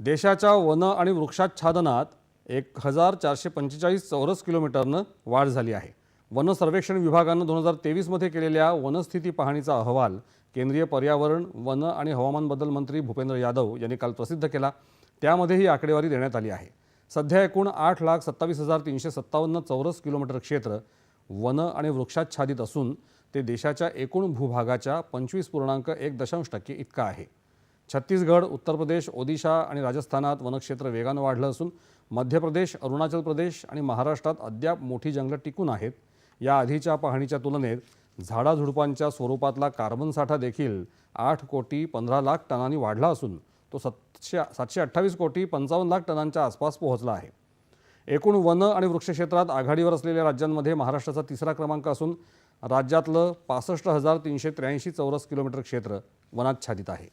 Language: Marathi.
देशाच्या वन आणि वृक्षाच्छादनात एक हजार चारशे पंचेचाळीस चौरस किलोमीटरनं वाढ झाली आहे. वन सर्वेक्षण विभागानं दोन हजार तेवीसमध्ये केलेल्या वनस्थिती पाहणीचा अहवाल केंद्रीय पर्यावरण वन आणि हवामान बदल मंत्री भूपेंद्र यादव यांनी काल प्रसिद्ध केला. त्यामध्ये ही आकडेवारी देण्यात आली आहे. सध्या एकूण आठ लाख सत्तावीस हजार तीनशे सत्तावन्न चौरस किलोमीटर क्षेत्र वन आणि वृक्षाच्छादित असून ते देशाच्या एकूण भूभागाच्या पंचवीस पूर्णांक एक दशांश टक्के इतका आहे. छत्तीसगड उत्तर प्रदेश ओदिशा आणि राजस्थानात वनक्षेत्र वेगानं वाढलं असून मध्य प्रदेश अरुणाचल प्रदेश आणि महाराष्ट्रात अद्याप मोठी जंगलं टिकून आहेत. या आधीच्या पाहणीच्या तुलनेत झाडाझुडपांच्या स्वरूपातला कार्बन साठा देखील आठ कोटी पंधरा लाख टनांनी वाढला असून तो सातशे सातशे अठ्ठावीस कोटी पंचावन्न लाख टनांच्या आसपास पोहोचला आहे. एकूण वन आणि वृक्षक्षेत्रात आघाडीवर असलेल्या राज्यांमध्ये महाराष्ट्राचा तिसरा क्रमांक असून राज्यातलं पासष्ट हजार तीनशे त्र्याऐंशी चौरस किलोमीटर क्षेत्र वनाच्छादित आहे.